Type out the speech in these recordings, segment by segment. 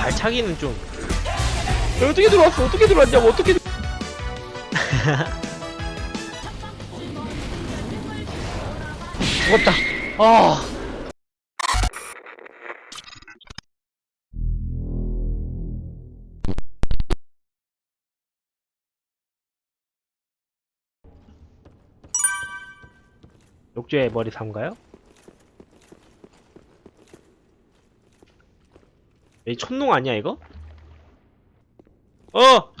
발차기는 좀 야, 어떻게 들어왔어? 어떻게 들어왔냐고 어떻게 들- 죽었다. 아. 욕조에 머리 삼가요? 이 촌농 아니야 이거? 어!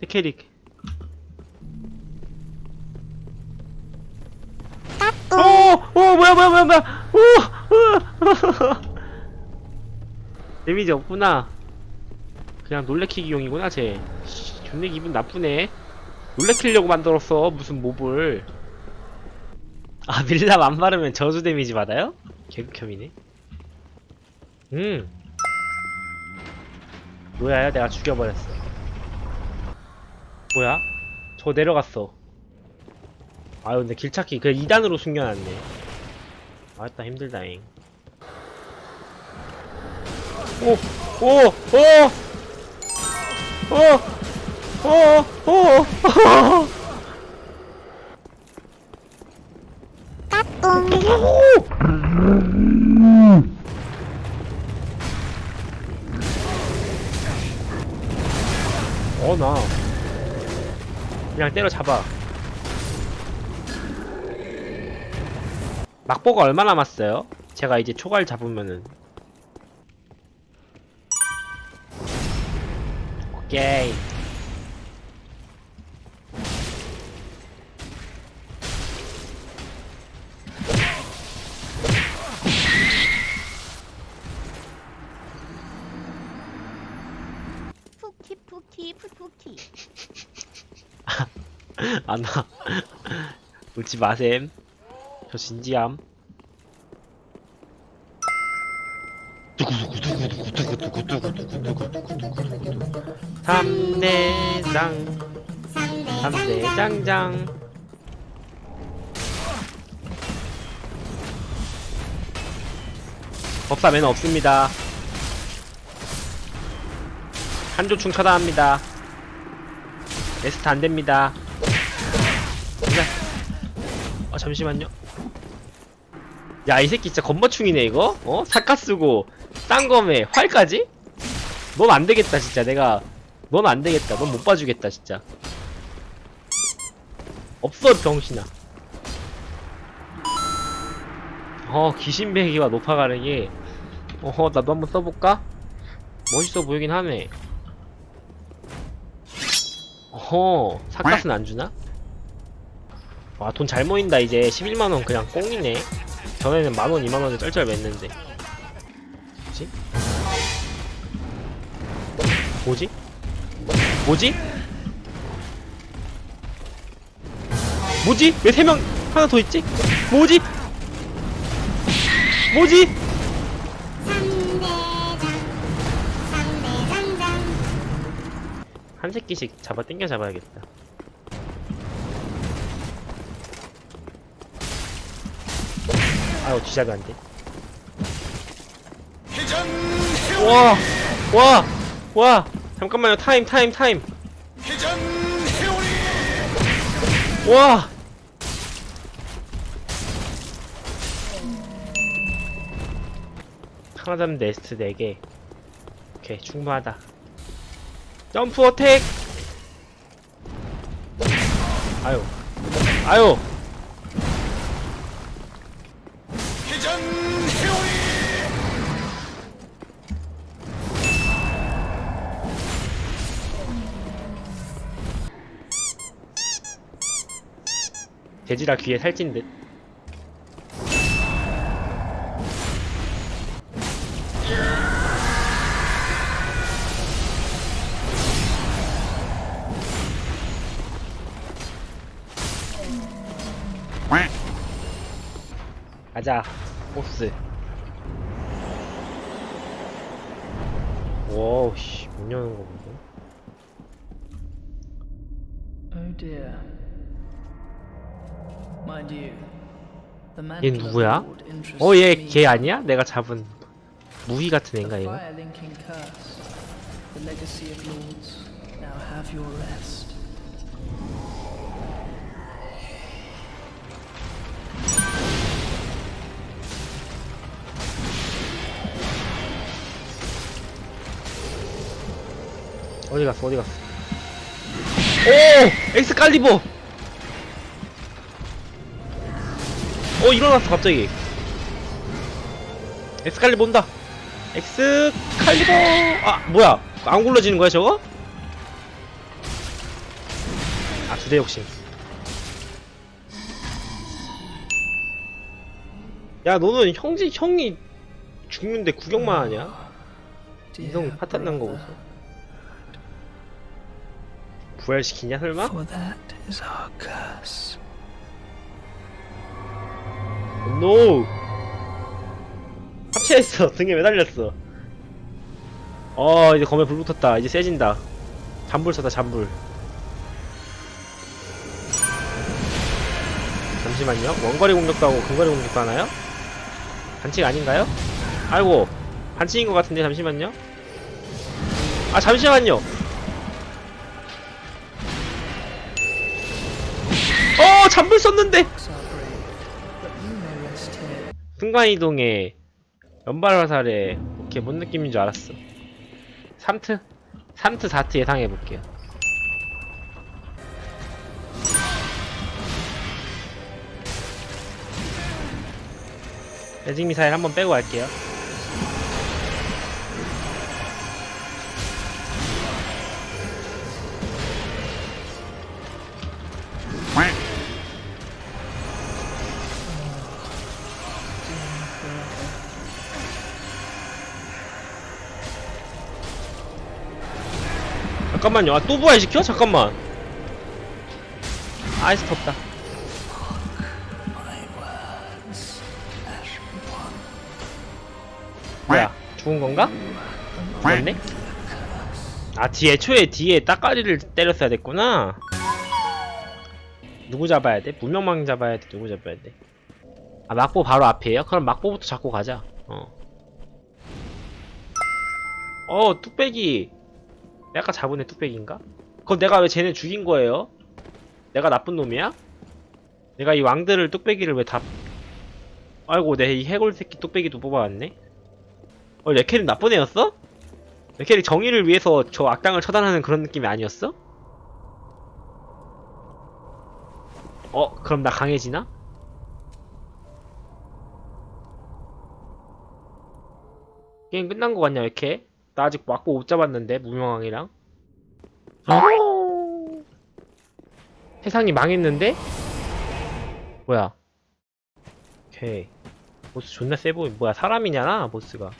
데캐릭 오! 오 뭐야 뭐야 뭐야 뭐야 오! 오! 데미지 없구나 그냥 놀래키기용이구나 쟤 씨, 존내 기분 나쁘네 놀래키려고 만들었어 무슨 몹을 아 밀랍 안 바르면 저주 데미지 받아요? 개극혐이네 음 뭐야 내가 죽여버렸어 뭐야? 저 내려갔어 아유 근데 길 찾기 그 2단으로 숨겨놨네 아따 힘들다잉 오! 오! 오! 오! 오! 오! 어, 그냥 때려잡아. 막보가 얼마 남았어요? 제가 이제 초과를 잡으면은. 오케이. 푸키 푸키 푸푸키 안 와. 울지 마셈. 저 진지함. 삼대장, 삼대장장. 법사 매너 없습니다. 한조충 처단합니다. 레스트 안 됩니다. 아 잠시만요. 야 이 새끼 진짜 건머충이네 이거. 어? 사카 쓰고 딴검에 활까지? 넌 안 되겠다 진짜 내가. 넌 안 되겠다. 넌 못 봐주겠다 진짜. 없어 병신아. 어 귀신배기가 높아가는 게. 어허 나도 한번 써볼까? 멋있어 보이긴 하네. 어허 사카스는 안 주나? 와 돈 잘 모인다 이제 11만원 그냥 꽁이네 전에는 만원 2만원에 쩔쩔 맸는데 뭐지? 뭐지? 뭐지? 뭐지? 왜 세 명 하나 더 있지? 뭐지? 뭐지? 한 새끼씩 잡아 당겨 잡아야겠다 아유 뒤잡이 안 돼 와! 와! 와! 잠깐만요 타임 타임 타임 와! 하나 잡는 네스트 4개 오케이 충분하다 점프 어택 아유 아유 돼지라 귀에 살찐 듯. 가자 보스. 와우 씨문 여는 거 보소 Oh dear. 얘 누구야? 어 얘. 걔 아니야? 내가 잡은 무희 같은 애인가 rest. 어디 갔어 어디 갔어 오! 엑스칼리버! 어 일어났어 갑자기. 엑스칼리버 온다. 엑스칼리버. 아 뭐야? 안 굴러지는 거야 저거? 아 두 대 욕심. 야 너는 형지 형이 죽는데 구경만 하냐? 이성 파탄 난 brother, 거고서 부활시키냐 설마? For that is our curse. 노! 합체했어. 등에 매달렸어. 어, 이제 검에 불 붙었다. 이제 세진다. 잔불 쏘다, 잔불. 잠시만요. 원거리 공격도 하고 근거리 공격도 하나요? 반칙 아닌가요? 아이고, 반칙인 것 같은데, 잠시만요. 아, 잠시만요. 어, 잔불 썼는데! 순간이동에 연발 화살에 오케이 뭔 느낌인 줄 알았어. 3트? 3트 4트 예상해 볼게요. 매직 미사일 한번 빼고 갈게요 잠깐만요 아, 또 부활시켜? 잠깐만 아이스 덥다 뭐야 죽은 건가? 죽었네? 아 뒤에 초에 뒤에 따까리를 때렸어야 됐구나 누구 잡아야 돼? 무명망 잡아야 돼? 누구 잡아야 돼? 아 막보 바로 앞이에요? 그럼 막보부터 잡고 가자 어 어, 뚝배기. 내가 잡은 애 뚝배기인가? 그럼 내가 왜 쟤네 죽인 거예요? 내가 나쁜 놈이야? 내가 이 왕들을 뚝배기를 왜 다... 아이고, 내 이 해골 새끼 뚝배기도 뽑아왔네? 어, 레켈이 나쁜 애였어? 레켈이 정의를 위해서 저 악당을 처단하는 그런 느낌이 아니었어? 어, 그럼 나 강해지나? 게임 끝난 거 같냐, 왜 이렇게? 나 아직 막고 못 잡았는데, 무명왕이랑. 어? 세상이 망했는데? 뭐야? 오케이. 보스 존나 세 보이. 뭐야, 사람이냐나, 보스가.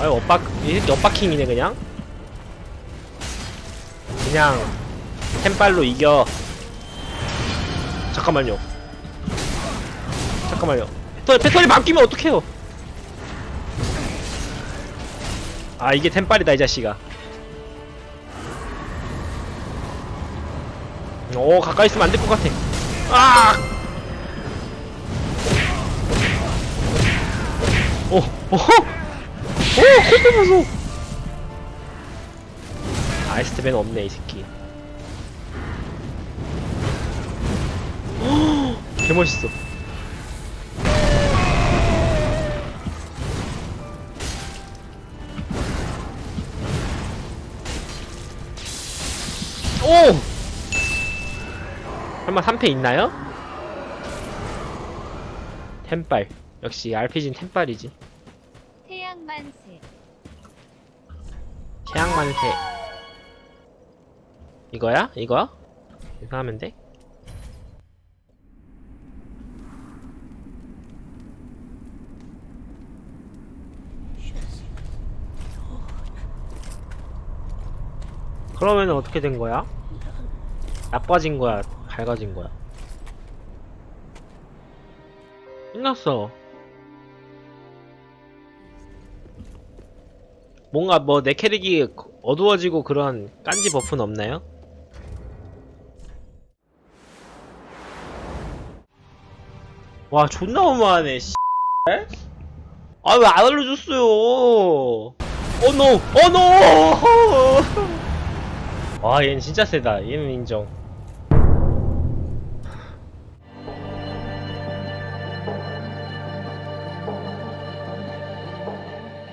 아유, 엇박, 이 새끼 엇박킹이네, 그냥. 그냥, 템빨로 이겨. 잠깐만요. 잠깐만요. 배터리, 배터리 바뀌면 어떡해요? 아, 이게 템빨이다, 이 자식아. 오, 가까이 있으면 안 될 것 같아. 아! 오, 오, 오, 콤보 보소! 아이스트맨 없네, 이 새끼. 개 멋있어. 오! 설마 3패 있나요? 템빨. 역시 RPG는 템빨이지. 태양만세. 태양만세. 이거야? 이거? 이거 하면 돼? 그러면은 어떻게 된 거야? 나빠진 거야? 밝아진 거야? 끝났어. 뭔가 뭐 내 캐릭이 어두워지고 그런 깐지 버프는 없나요? 와 존나 어마하네 씨. 아왜 안 알려줬어요 어노 어노 와 얘는 진짜 세다. 얘는 인정